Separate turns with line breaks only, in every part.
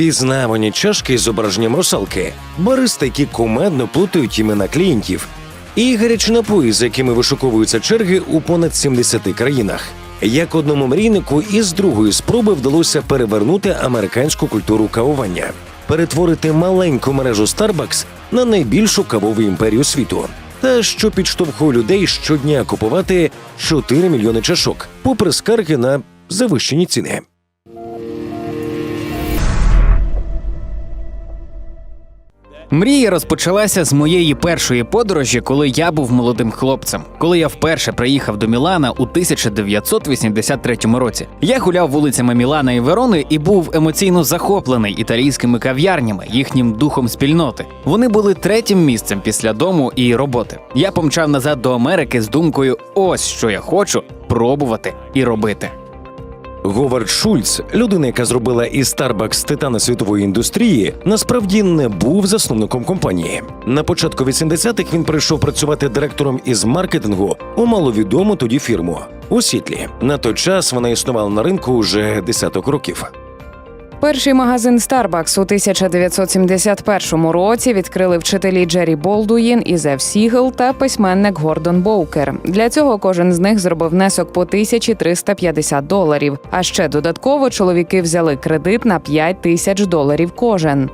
Впізнавані чашки з зображенням русалки, баристи, які кумедно плутають імена клієнтів, і гарячі напої, за якими вишуковуються черги у понад 70 країнах. Як одному мрійнику із другої спроби вдалося перевернути американську культуру кавування, перетворити маленьку мережу Starbucks на найбільшу кавову імперію світу, та що підштовхує людей щодня купувати 4 мільйони чашок, попри скарги на завищені ціни.
Мрія розпочалася з моєї першої подорожі, коли я був молодим хлопцем. Коли я вперше приїхав до Мілана у 1983 році. Я гуляв вулицями Мілана і Верони і був емоційно захоплений італійськими кав'ярнями, їхнім духом спільноти. Вони були третім місцем після дому і роботи. Я помчав назад до Америки з думкою: ось що я хочу пробувати і робити.
Говард Шульц, людина, яка зробила із Starbucks титана світової індустрії, насправді не був засновником компанії. На початку 80-х він прийшов працювати директором із маркетингу у маловідому тоді фірму у Сітлі. На той час вона існувала на ринку уже десяток років.
Перший магазин Starbucks у 1971 році відкрили вчителі Джері Болдуїн і Сігл та письменник Гордон Боукер. Для цього кожен з них зробив внесок по 1350 доларів. А ще додатково чоловіки взяли кредит на 5 тисяч доларів кожен.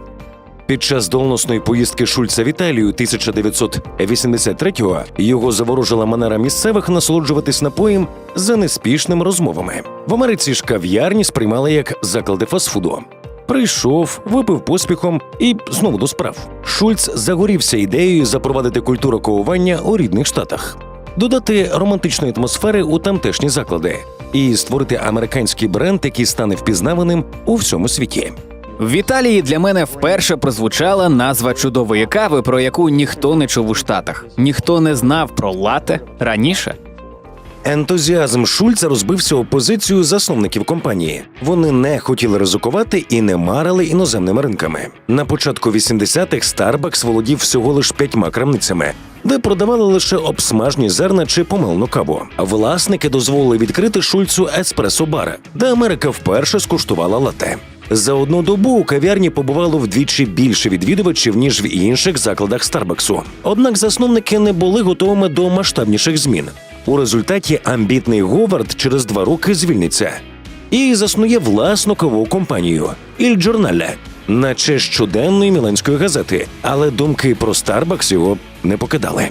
Під час доленосної поїздки Шульца в Італію 1983-го його заворожила манера місцевих насолоджуватись напоєм за неспішними розмовами. В Америці ж кав'ярні сприймали як заклади фастфуду. Прийшов, випив поспіхом і знову до справ. Шульц загорівся ідеєю запровадити культуру кавування у рідних штатах, додати романтичної атмосфери у тамтешні заклади і створити американський бренд, який стане впізнаваним у всьому світі.
В Італії для мене вперше прозвучала назва чудової кави, про яку ніхто не чув у Штатах. Ніхто не знав про лате раніше.
Ентузіазм Шульца розбився у позицію засновників компанії. Вони не хотіли ризикувати і не марили іноземними ринками. На початку 80-х Starbucks володів всього лиш п'ятьма крамницями, де продавали лише обсмажні зерна чи помилну каву. Власники дозволили відкрити Шульцу еспресо-бар, де Америка вперше скуштувала лате. За одну добу у кав'ярні побувало вдвічі більше відвідувачів ніж в інших закладах Старбаксу. Однак засновники не були готовими до масштабніших змін. У результаті амбітний Говард через два роки звільниться і заснує власну кавову компанію «Іль Джорнале» на честь щоденної міланської газети, але думки про Старбакс його не покидали.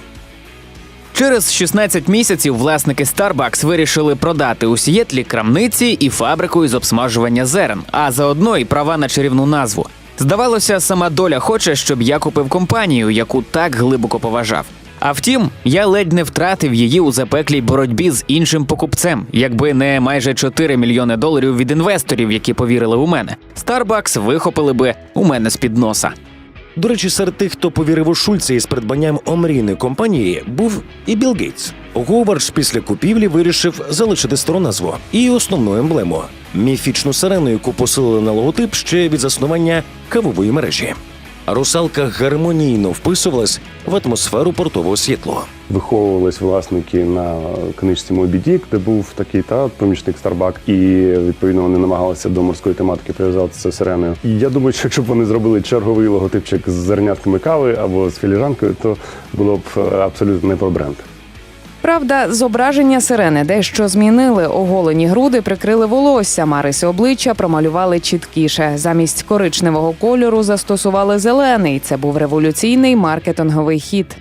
Через 16 місяців власники Starbucks вирішили продати у Сієтлі крамниці і фабрику із обсмажування зерен, а заодно і права на чарівну назву. Здавалося, сама доля хоче, щоб я купив компанію, яку так глибоко поважав. А втім, я ледь не втратив її у запеклій боротьбі з іншим покупцем, якби не майже 4 мільйони доларів від інвесторів, які повірили у мене. Starbucks вихопили би у мене з під носа.
До речі, серед тих, хто повірив у Шульца із придбанням омрійної компанії, був і Білл Гейтс. Говард ж після купівлі вирішив залишити стару назву і основну емблему міфічну сирену, яку посилили на логотип ще від заснування кавової мережі. Русалка гармонійно вписувалась в атмосферу портового світло.
Виховувались власники на книжці Мобі Дік, де був такий та помічник Старбак, і відповідно вони намагалися до морської тематики прив'язати це сиреною. І я думаю, що якщо б вони зробили черговий логотипчик з зернятками кави або з філіжанкою, то було б е, абсолютно не про бренд.
Правда, зображення сирени дещо змінили. Оголені груди прикрили волосся, мариси обличчя промалювали чіткіше. Замість коричневого кольору застосували зелений. Це був революційний маркетинговий хід.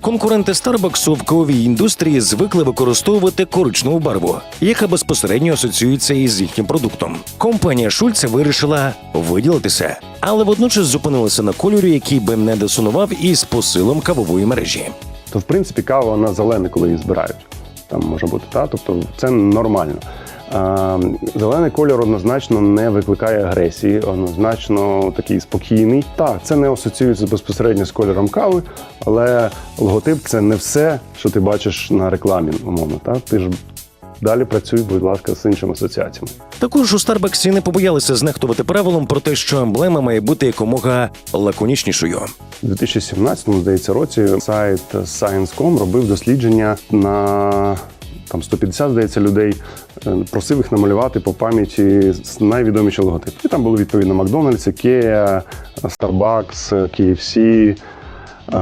Конкуренти Старбаксу в кавовій індустрії звикли використовувати коричневу барву, яка безпосередньо асоціюється із їхнім продуктом. Компанія Шульца вирішила виділитися, але водночас зупинилася на кольорі, який би не дисонував із посилом кавової мережі.
В принципі кава вона зелена, коли її збирають. Там може бути та, тобто це нормально. Зелений кольор однозначно не викликає агресії, однозначно такий спокійний. Так, це не асоціюється безпосередньо з кольором кави, але логотип це не все, що ти бачиш на рекламі, умовно. Та? Ти ж далі працюй, будь ласка, з іншими асоціаціями.
Також у Старбаксі не побоялися знехтувати правилом про те, що емблема має бути якомога лаконічнішою.
У 2017, здається, році сайт Science.com робив дослідження на там 150, здається, людей, е, просив їх намалювати по пам'яті найвідоміші логотипи. І там були відповідно Макдональдс, Ikea, Starbucks, KFC, е,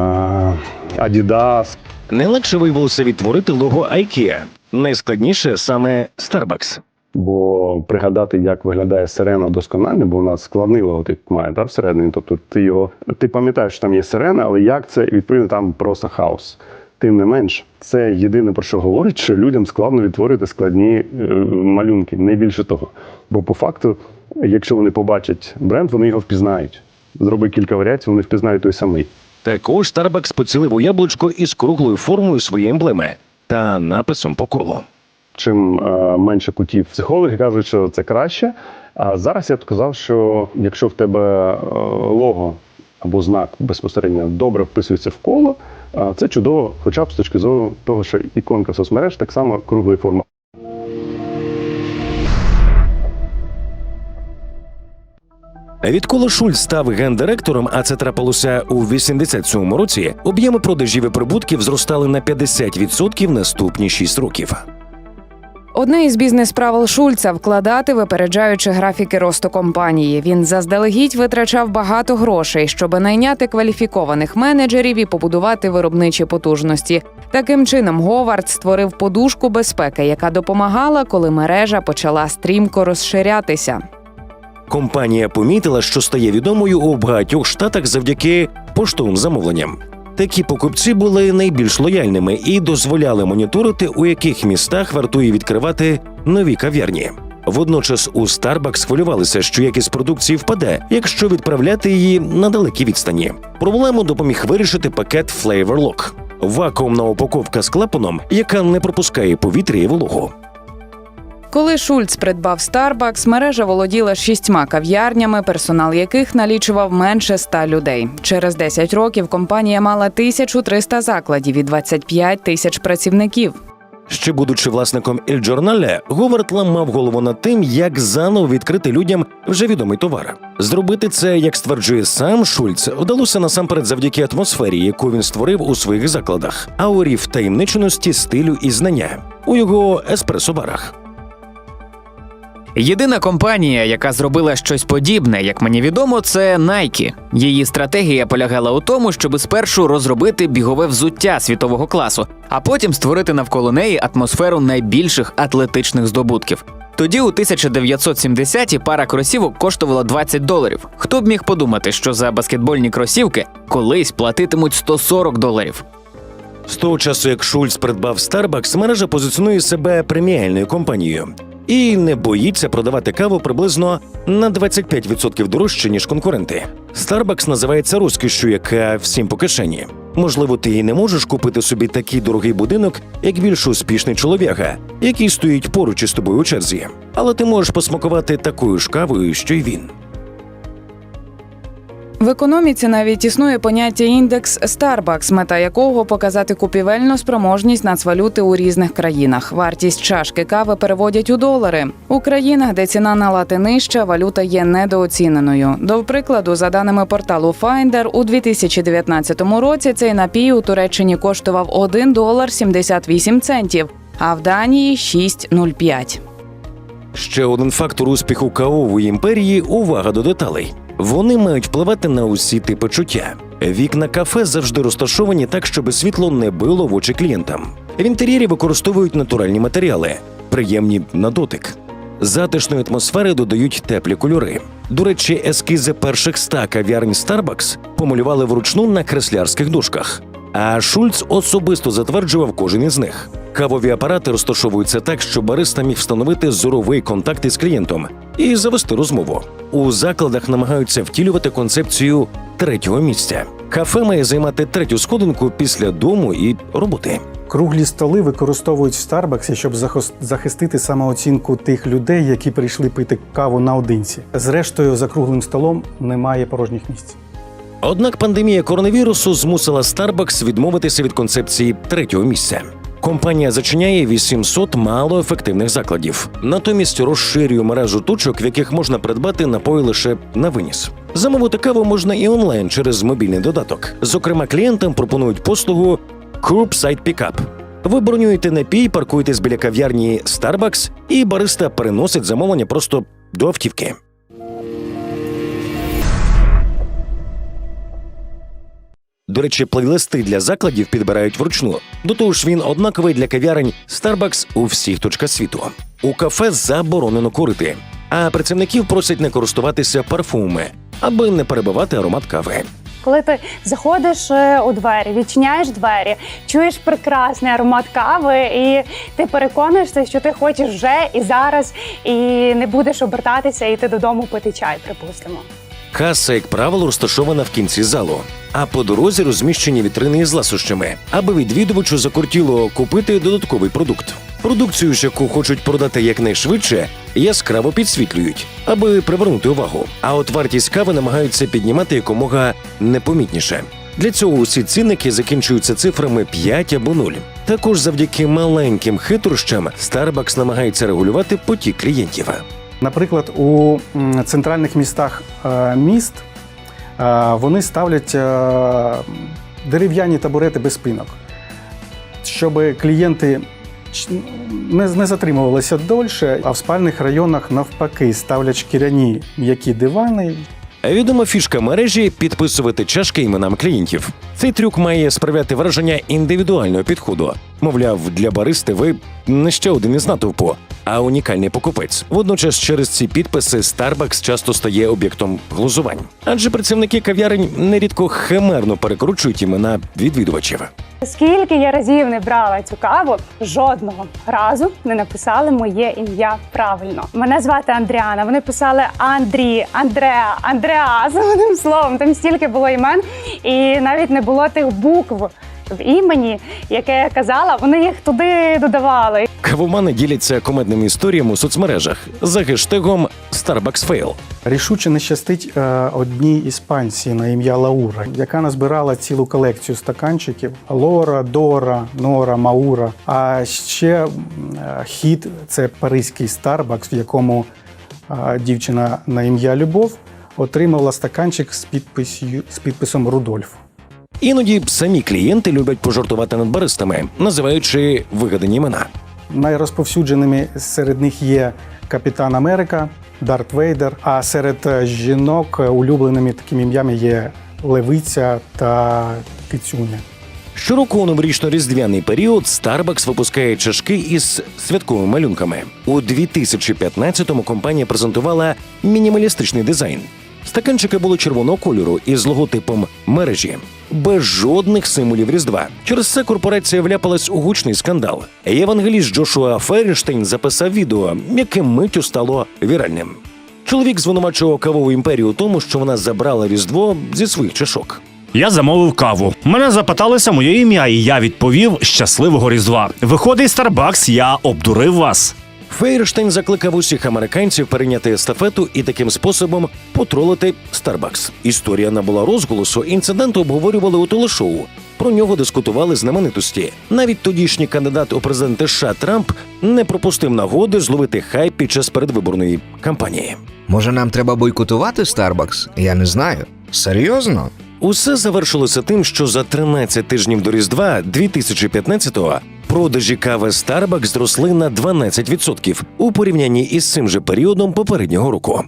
Adidas.
Найлегше виявилося відтворити лого IKEA. Найскладніше саме Starbucks.
Бо пригадати, як виглядає сирена досконально, бо у нас складний логотип має да, всередині. Тобто ти його ти пам'ятаєш, що там є сирена, але як це відповідно там просто хаос. Тим не менш, це єдине про що говорить, що людям складно відтворити складні е, малюнки, не більше того. Бо по факту, якщо вони побачать бренд, вони його впізнають. Зроби кілька варіацій, вони впізнають той самий.
Також Starbucks поцілив у яблучко із круглою формою своєї емблеми та написом по колу.
чим е, менше кутів. Психологи кажуть, що це краще. А зараз я б сказав, що якщо в тебе е, лого або знак безпосередньо добре вписується в коло, е, це чудово, хоча б з точки зору того, що іконка соцмереж так само круглої форми.
Відколи Шульц став гендиректором, а це трапилося у 87-му році, об'єми продажів і прибутків зростали на 50% наступні 6 років.
Одне із бізнес-правил Шульца вкладати, випереджаючи графіки росту компанії. Він заздалегідь витрачав багато грошей, щоб найняти кваліфікованих менеджерів і побудувати виробничі потужності. Таким чином, Говард створив подушку безпеки, яка допомагала, коли мережа почала стрімко розширятися.
Компанія помітила, що стає відомою у багатьох штатах завдяки поштовим замовленням. Такі покупці були найбільш лояльними і дозволяли моніторити, у яких містах вартує відкривати нові кав'ярні. Водночас у Starbucks хвилювалися, що якість продукції впаде, якщо відправляти її на далекі відстані. Проблему допоміг вирішити пакет Flavor Lock – вакуумна упаковка з клапаном, яка не пропускає повітря і вологу.
Коли Шульц придбав Starbucks, мережа володіла шістьма кав'ярнями, персонал яких налічував менше ста людей. Через 10 років компанія мала 1300 закладів і 25 тисяч працівників.
Ще будучи власником Il Giornale, Говард ламав голову над тим, як заново відкрити людям вже відомий товар. Зробити це, як стверджує сам Шульц, вдалося насамперед завдяки атмосфері, яку він створив у своїх закладах, аурі втаємниченості, стилю і знання у його еспресо-барах.
Єдина компанія, яка зробила щось подібне, як мені відомо, це Nike. Її стратегія полягала у тому, щоб спершу розробити бігове взуття світового класу, а потім створити навколо неї атмосферу найбільших атлетичних здобутків. Тоді, у 1970-ті пара кросівок коштувала 20 доларів. Хто б міг подумати, що за баскетбольні кросівки колись платитимуть 140 доларів?
З того часу, як Шульц придбав Starbucks, мережа позиціонує себе преміальною компанією і не боїться продавати каву приблизно на 25% дорожче, ніж конкуренти. Starbucks називається розкішю, яка всім по кишені. Можливо, ти і не можеш купити собі такий дорогий будинок, як більш успішний чоловіка, який стоїть поруч із тобою у черзі. Але ти можеш посмакувати такою ж кавою, що й він.
В економіці навіть існує поняття індекс Starbucks, мета якого показати купівельну спроможність нацвалюти у різних країнах. Вартість чашки кави переводять у долари. У країнах, де ціна на лати нижча, валюта є недооціненою. До прикладу, за даними порталу Finder, у 2019 році цей напій у Туреччині коштував 1 долар 78 центів, а в Данії 6,05.
Ще один фактор успіху кавової імперії увага до деталей. Вони мають впливати на усі типи чуття. Вікна кафе завжди розташовані так, щоб світло не било в очі клієнтам. В інтер'єрі використовують натуральні матеріали, приємні на дотик. Затишної атмосфери додають теплі кольори. До речі, ескізи перших ста кав'ярень Starbucks помалювали вручну на креслярських дошках. А Шульц особисто затверджував кожен із них. Кавові апарати розташовуються так, щоб бариста міг встановити зоровий контакт із клієнтом і завести розмову. У закладах намагаються втілювати концепцію третього місця. Кафе має займати третю сходинку після дому і роботи.
Круглі столи використовують в Старбаксі, щоб захистити самооцінку тих людей, які прийшли пити каву наодинці. Зрештою, за круглим столом немає порожніх місць.
Однак пандемія коронавірусу змусила Starbucks відмовитися від концепції третього місця. Компанія зачиняє 800 малоефективних закладів. Натомість розширює мережу точок, в яких можна придбати напої лише на виніс. Замовити каву можна і онлайн через мобільний додаток. Зокрема, клієнтам пропонують послугу Curbside Pickup. Ви бронюєте напій, паркуєтесь біля кав'ярні Starbucks, і бариста переносить замовлення просто до автівки. До речі, плейлисти для закладів підбирають вручну. До того ж, він однаковий для кав'ярень Starbucks у всіх точках світу. У кафе заборонено курити, а працівників просять не користуватися парфумами, аби не перебивати аромат кави.
Коли ти заходиш е, у двері, відчиняєш двері, чуєш прекрасний аромат кави, і ти переконуєшся, що ти хочеш вже і зараз, і не будеш обертатися і йти додому пити чай, припустимо.
Каса, як правило, розташована в кінці залу, а по дорозі розміщені вітрини із ласощами, аби відвідувачу закортіло купити додатковий продукт. Продукцію, яку хочуть продати якнайшвидше, яскраво підсвітлюють, аби привернути увагу. А от вартість кави намагаються піднімати якомога непомітніше. Для цього усі цінники закінчуються цифрами 5 або 0. Також завдяки маленьким хитрощам Starbucks намагається регулювати потік клієнтів.
Наприклад, у центральних містах е, міст е, вони ставлять е, дерев'яні табурети без спинок, щоб клієнти не, затримувалися дольше, а в спальних районах навпаки ставлять шкіряні м'які дивани.
Відома фішка мережі підписувати чашки іменам клієнтів. Цей трюк має справляти враження індивідуального підходу. Мовляв, для баристи ви не ще один із натовпу, а унікальний покупець. Водночас, через ці підписи Starbucks часто стає об'єктом глузувань, адже працівники кав'ярень нерідко химерно перекручують імена відвідувачів.
Скільки я разів не брала цю каву, жодного разу не написали моє ім'я правильно. Мене звати Андріана. Вони писали Андрій, Андреа, Андреас. Одним словом, там стільки було імен, і навіть не було тих букв в імені, яке я казала. Вони їх туди додавали.
Кавомани діляться комедними історіями у соцмережах за гештегом Starbucks Fail.
Рішуче не щастить е, одній іспанці на ім'я Лаура, яка назбирала цілу колекцію стаканчиків: Лора, Дора, Нора, Маура. А ще е, хід це паризький Starbucks, в якому е, дівчина на ім'я Любов отримала стаканчик з, підписю, з підписом Рудольф.
Іноді самі клієнти люблять пожартувати над баристами, називаючи вигадані імена.
Найрозповсюдженими серед них є Капітан Америка, Дарт Вейдер. А серед е, жінок е, улюбленими такими ім'ями є Левиця та Кицюня.
Щороку у новорічно-різдвяний період Starbucks випускає чашки із святковими малюнками. У 2015-му компанія презентувала мінімалістичний дизайн. Стаканчики були червоного кольору із логотипом мережі, без жодних символів Різдва. Через це корпорація вляпалась у гучний скандал. Євангеліст Джошуа Ферріштейн записав відео, яке миттю стало віральним. Чоловік звинувачував кавову імперію тому, що вона забрала Різдво зі своїх чашок.
Я замовив каву. Мене запиталися моє ім'я, і я відповів щасливого різдва. Виходить Starbucks, я обдурив вас.
Фейерштейн закликав усіх американців перейняти естафету і таким способом потролити Starbucks. Історія набула розголосу. Інцидент обговорювали у телешоу. Про нього дискутували знаменитості. Навіть тодішній кандидат у президенти США Трамп не пропустив нагоди зловити хайп під час передвиборної кампанії.
Може, нам треба бойкотувати Starbucks? Я не знаю. Серйозно?
Усе завершилося тим, що за 13 тижнів до Різдва 2015-го продажі кави Starbucks зросли на 12% у порівнянні із цим же періодом попереднього року.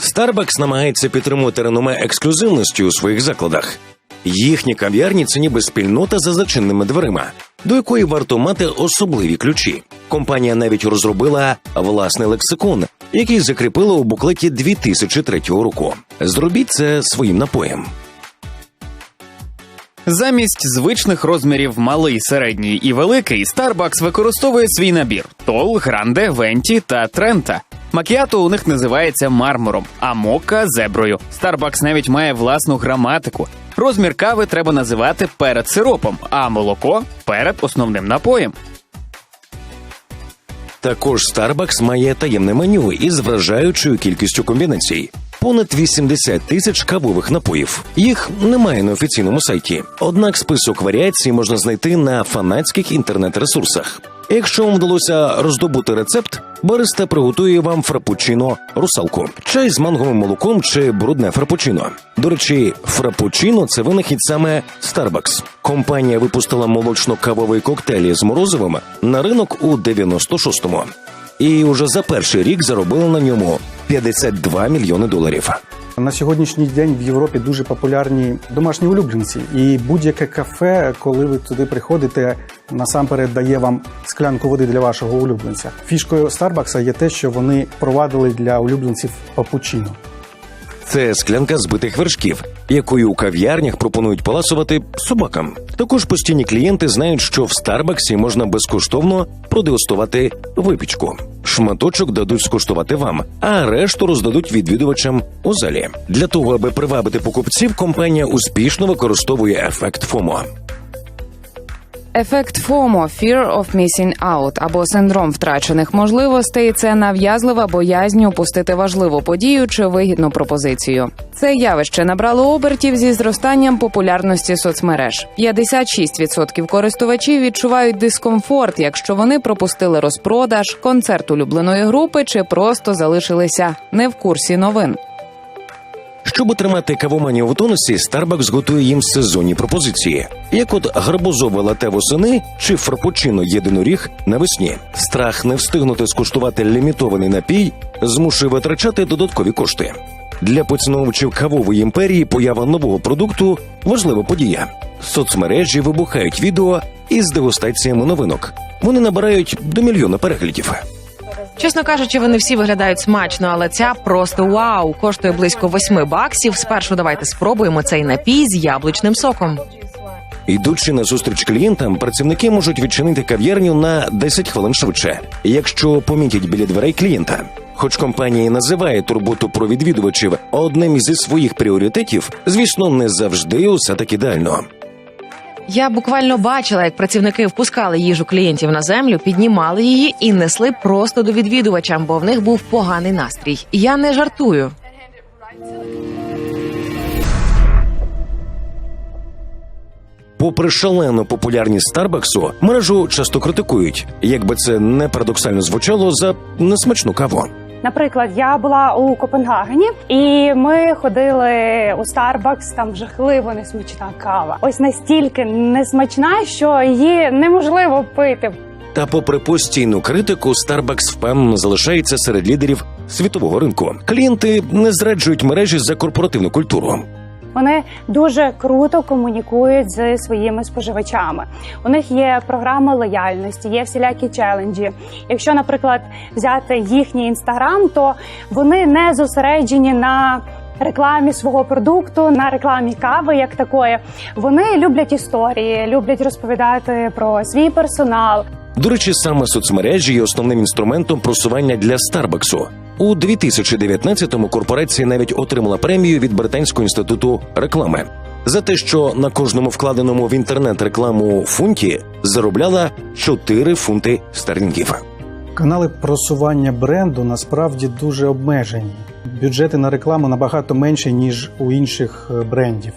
Starbucks намагається підтримувати реноме ексклюзивності у своїх закладах. Їхні кав'ярні це ніби спільнота за зачинними дверима, до якої варто мати особливі ключі. Компанія навіть розробила власний лексикон, який закріпила у буклеті 2003 року. Зробіть це своїм напоєм.
Замість звичних розмірів малий, середній і великий, Starbucks використовує свій набір: Тол, Гранде, Венті та Трента. Макіато у них називається мармуром, а мока зеброю. Starbucks навіть має власну граматику. Розмір кави треба називати перед сиропом, а молоко перед основним напоєм.
Також Starbucks має таємне меню із вражаючою кількістю комбінацій. Понад 80 тисяч кавових напоїв. Їх немає на офіційному сайті. Однак список варіацій можна знайти на фанатських інтернет-ресурсах. Якщо вам вдалося роздобути рецепт, бариста приготує вам фрапучино русалку, чай з манговим молоком чи брудне фрапучино. До речі, фрапучино це винахід саме Starbucks. Компанія випустила молочно-кавовий коктейль з морозивом на ринок у 96-му. І уже за перший рік заробила на ньому 52 мільйони доларів.
На сьогоднішній день в Європі дуже популярні домашні улюбленці, і будь-яке кафе, коли ви туди приходите, насамперед дає вам склянку води для вашого улюбленця. Фішкою Старбакса є те, що вони провадили для улюбленців папучино.
Це склянка збитих вершків, якою у кав'ярнях пропонують поласувати собакам. Також постійні клієнти знають, що в Старбаксі можна безкоштовно продегустувати випічку. Шматочок дадуть скуштувати вам, а решту роздадуть відвідувачам у залі. Для того, аби привабити покупців, компанія успішно використовує ефект ФОМО.
Ефект FOMO – Fear of Missing Out або синдром втрачених можливостей це нав'язлива боязнь упустити важливу подію чи вигідну пропозицію. Це явище набрало обертів зі зростанням популярності соцмереж. 56% користувачів відчувають дискомфорт, якщо вони пропустили розпродаж, концерт улюбленої групи чи просто залишилися не в курсі новин.
Щоб отримати кавоманію в тонусі, Starbucks готує їм сезонні пропозиції, як от гарбузове лате восени чи фрапучино єдиноріг навесні. Страх не встигнути скуштувати лімітований напій змушує витрачати додаткові кошти. Для поціновувачів кавової імперії поява нового продукту важлива подія. Соцмережі вибухають відео із дегустаціями новинок. Вони набирають до мільйона переглядів.
Чесно кажучи, вони всі виглядають смачно, але ця просто вау! Коштує близько 8 баксів. Спершу давайте спробуємо цей напій з яблучним соком.
Йдучи на зустріч клієнтам, працівники можуть відчинити кав'ярню на 10 хвилин швидше, якщо помітять біля дверей клієнта. Хоч компанія називає турботу про відвідувачів одним зі своїх пріоритетів, звісно, не завжди усе так ідеально.
Я буквально бачила, як працівники впускали їжу клієнтів на землю, піднімали її і несли просто до відвідувача, бо в них був поганий настрій. Я не жартую.
Попри шалену популярність Старбаксу, мережу часто критикують, як би це не парадоксально звучало за несмачну каву.
Наприклад, я була у Копенгагені, і ми ходили у Starbucks, Там жахливо несмачна кава. Ось настільки несмачна, що її неможливо пити.
Та, попри постійну критику, Starbucks впевнено залишається серед лідерів світового ринку. Клієнти не зраджують мережі за корпоративну культуру.
Вони дуже круто комунікують з своїми споживачами. У них є програма лояльності, є всілякі челенджі. Якщо, наприклад, взяти їхній інстаграм, то вони не зосереджені на рекламі свого продукту, на рекламі кави як такої. Вони люблять історії, люблять розповідати про свій персонал.
До речі, саме соцмережі є основним інструментом просування для Старбаксу. У 2019-му корпорація навіть отримала премію від британського інституту реклами за те, що на кожному вкладеному в інтернет рекламу фунті заробляла 4 фунти стерлінгів.
Канали просування бренду насправді дуже обмежені. Бюджети на рекламу набагато менші, ніж у інших е, брендів.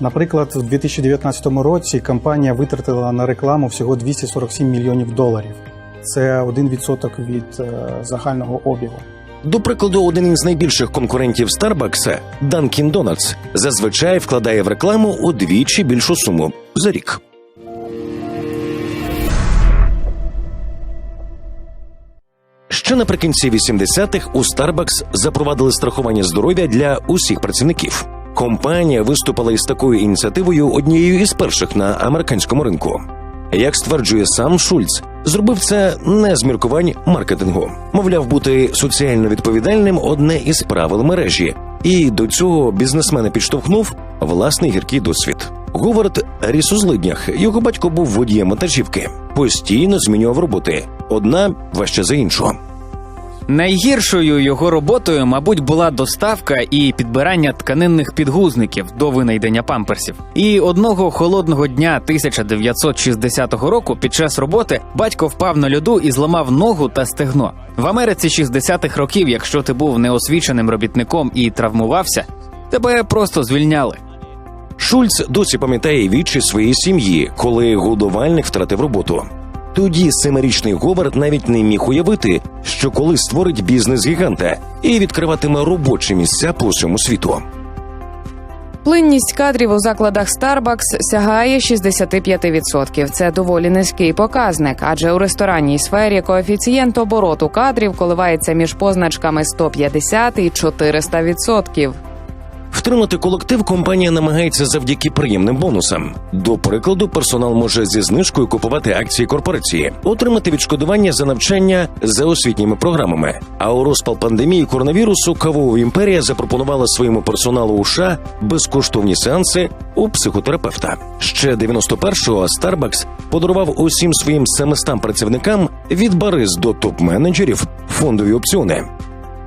Наприклад, у 2019 році компанія витратила на рекламу всього 247 мільйонів доларів. Це 1% від е, загального обігу.
До прикладу, один із найбільших конкурентів Starbucks, Dunkin' Donuts, зазвичай вкладає в рекламу удвічі більшу суму за рік. Ще наприкінці 80-х у Starbucks запровадили страхування здоров'я для усіх працівників. Компанія виступила із такою ініціативою однією із перших на американському ринку. Як стверджує сам Шульц, зробив це не з міркувань маркетингу. Мовляв, бути соціально відповідальним одне із правил мережі, і до цього бізнесмена підштовхнув власний гіркий досвід. Говард ріс у злиднях. Його батько був водієм вантажівки, постійно змінював роботи. Одна важче за іншу.
Найгіршою його роботою, мабуть, була доставка і підбирання тканинних підгузників до винайдення памперсів. І одного холодного дня 1960 року під час роботи батько впав на льоду і зламав ногу та стегно. В Америці 60-х років, якщо ти був неосвіченим робітником і травмувався, тебе просто звільняли.
Шульц досі пам'ятає вічі своєї сім'ї, коли годувальник втратив роботу. Тоді семирічний Говард навіть не міг уявити, що колись створить бізнес гіганта і відкриватиме робочі місця по всьому світу.
Плинність кадрів у закладах Starbucks сягає 65%. Це доволі низький показник, адже у ресторанній сфері коефіцієнт обороту кадрів коливається між позначками 150 і 400%.
Втримати колектив компанія намагається завдяки приємним бонусам. До прикладу, персонал може зі знижкою купувати акції корпорації, отримати відшкодування за навчання за освітніми програмами. А у розпал пандемії коронавірусу кавова імперія запропонувала своєму персоналу у США безкоштовні сеанси у психотерапевта. Ще 91-го Starbucks подарував усім своїм 700 працівникам від барист до топ-менеджерів фондові опціони.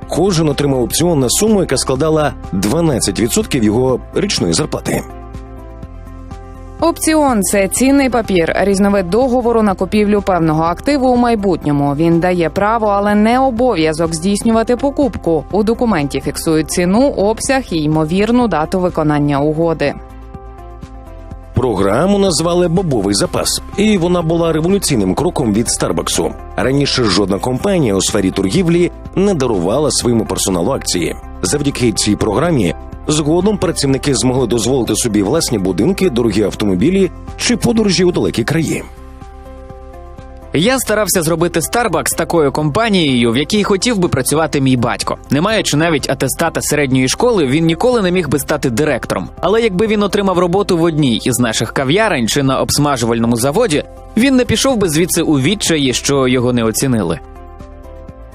Кожен отримав опціон на суму, яка складала 12% його річної зарплати.
Опціон це цінний папір, різновид договору на купівлю певного активу у майбутньому. Він дає право, але не обов'язок здійснювати покупку. У документі фіксують ціну, обсяг і ймовірну дату виконання угоди.
Програму назвали Бобовий запас, і вона була революційним кроком від Старбаксу. Раніше жодна компанія у сфері торгівлі не дарувала своєму персоналу акції. Завдяки цій програмі згодом працівники змогли дозволити собі власні будинки, дорогі автомобілі чи подорожі у далекі краї.
Я старався зробити Starbucks такою компанією, в якій хотів би працювати мій батько. Не маючи навіть атестата середньої школи, він ніколи не міг би стати директором. Але якби він отримав роботу в одній із наших кав'ярень чи на обсмажувальному заводі, він не пішов би звідси у відчаї, що його не оцінили.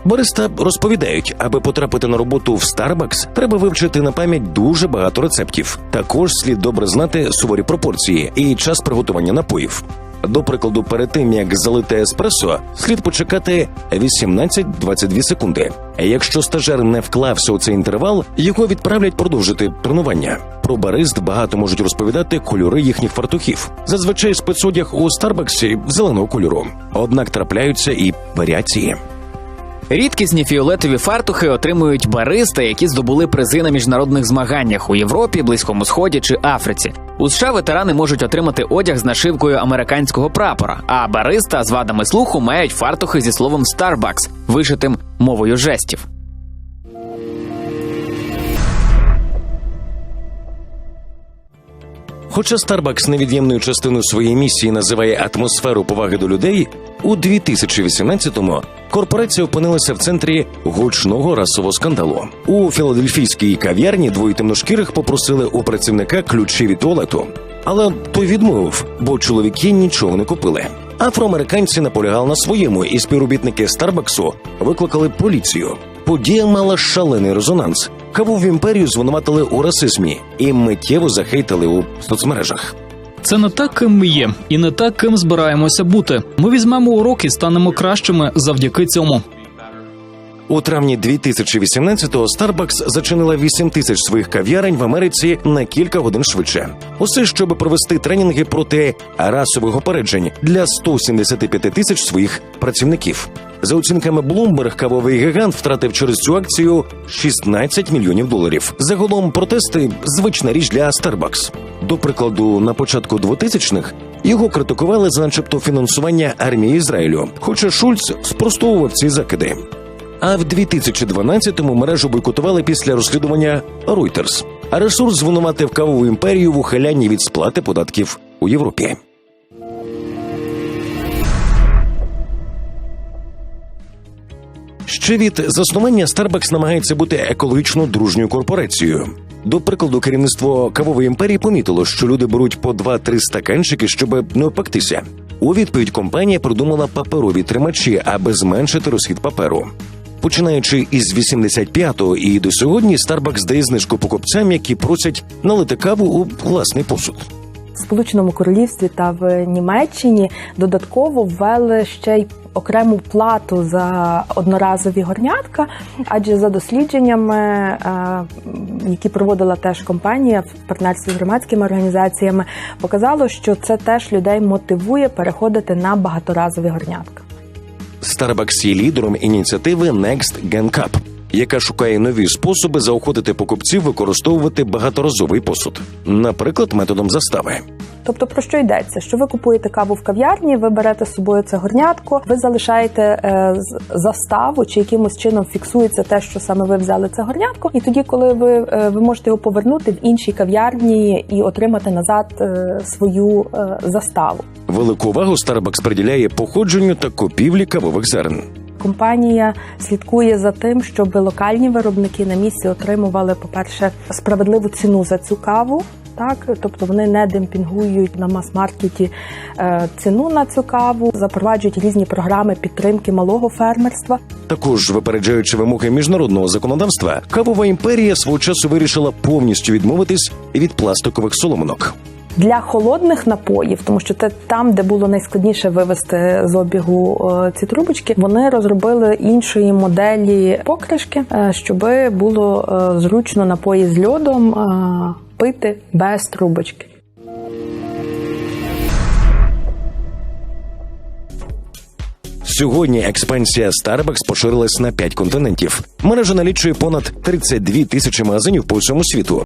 Бариста розповідають, аби потрапити на роботу в Starbucks, треба вивчити на пам'ять дуже багато рецептів. Також слід добре знати суворі пропорції і час приготування напоїв. До прикладу, перед тим як залити еспресо, слід почекати 18-22 секунди. Якщо стажер не вклався у цей інтервал, його відправлять продовжити тренування. Про барист багато можуть розповідати кольори їхніх фартухів. Зазвичай спецодяг у Старбаксі зеленого кольору. Однак трапляються і варіації.
Рідкісні фіолетові фартухи отримують бариста, які здобули призи на міжнародних змаганнях у Європі, Близькому Сході чи Африці. У США ветерани можуть отримати одяг з нашивкою американського прапора, а бариста з вадами слуху мають фартухи зі словом Starbucks, вишитим мовою жестів.
Хоча Starbucks невід'ємною частиною своєї місії називає атмосферу поваги до людей, у 2018-му корпорація опинилася в центрі гучного расового скандалу. У філадельфійській кав'ярні двоє темношкірих попросили у працівника ключі від туалету. Але той відмовив, бо чоловіки нічого не купили. Афроамериканці наполягали на своєму, і співробітники Старбаксу викликали поліцію. Подія мала шалений резонанс. Каву в імперію звинуватили у расизмі і миттєво захейтили у соцмережах.
Це не так, ким ми є, і не так, ким збираємося бути. Ми візьмемо урок і станемо кращими завдяки цьому.
У травні 2018-го Starbucks зачинила 8 тисяч своїх кав'ярень в Америці на кілька годин швидше. Усе, щоб провести тренінги проти расових опереджень для 175 тисяч своїх працівників. За оцінками Bloomberg, кавовий гігант втратив через цю акцію 16 мільйонів доларів. Загалом протести звична річ для Starbucks. До прикладу, на початку 2000-х його критикували за начебто фінансування армії Ізраїлю. Хоча Шульц спростовував ці закиди. А в 2012-му мережу бойкотували після розслідування Reuters. А ресурс звинуватив кавову імперію в ухилянні від сплати податків у Європі. Ще від заснування Starbucks намагається бути екологічно дружньою корпорацією. До прикладу, керівництво кавової імперії помітило, що люди беруть по 2-3 стаканчики, щоб не опектися. У відповідь компанія придумала паперові тримачі, аби зменшити розхід паперу. Починаючи із 85-го і до сьогодні, Starbucks дає знижку покупцям, які просять налити каву у власний посуд.
Сполученому Королівстві та в Німеччині додатково ввели ще й окрему плату за одноразові горнятка, адже за дослідженнями, е, які проводила теж компанія в партнерстві з громадськими організаціями, показало, що це теж людей мотивує переходити на багаторазові горнятка.
Starbucks є лідером ініціативи Next Gen Cup, яка шукає нові способи заохотити покупців використовувати багаторазовий посуд, наприклад, методом застави.
Тобто про що йдеться? Що ви купуєте каву в кав'ярні, ви берете з собою це горнятко, ви залишаєте е, заставу чи якимось чином фіксується те, що саме ви взяли це горнятко, і тоді, коли ви, е, ви можете його повернути в іншій кав'ярні і отримати назад е, свою е, заставу.
Велику увагу Starbucks приділяє походженню та купівлі кавових зерен.
Компанія слідкує за тим, щоб локальні виробники на місці отримували, по-перше, справедливу ціну за цю каву. Так, тобто вони не демпінгують на мас-маркеті е, ціну на цю каву, запроваджують різні програми підтримки малого фермерства.
Також випереджаючи вимоги міжнародного законодавства, кавова імперія свого часу вирішила повністю відмовитись від пластикових соломинок.
Для холодних напоїв, тому що це там, де було найскладніше вивести з обігу е, ці трубочки, вони розробили іншої моделі покришки, е, щоб було е, зручно напої з льодом пити без трубочки.
Сьогодні експансія Starbucks поширилась на 5 континентів. Мережа налічує понад 32 тисячі магазинів по всьому світу.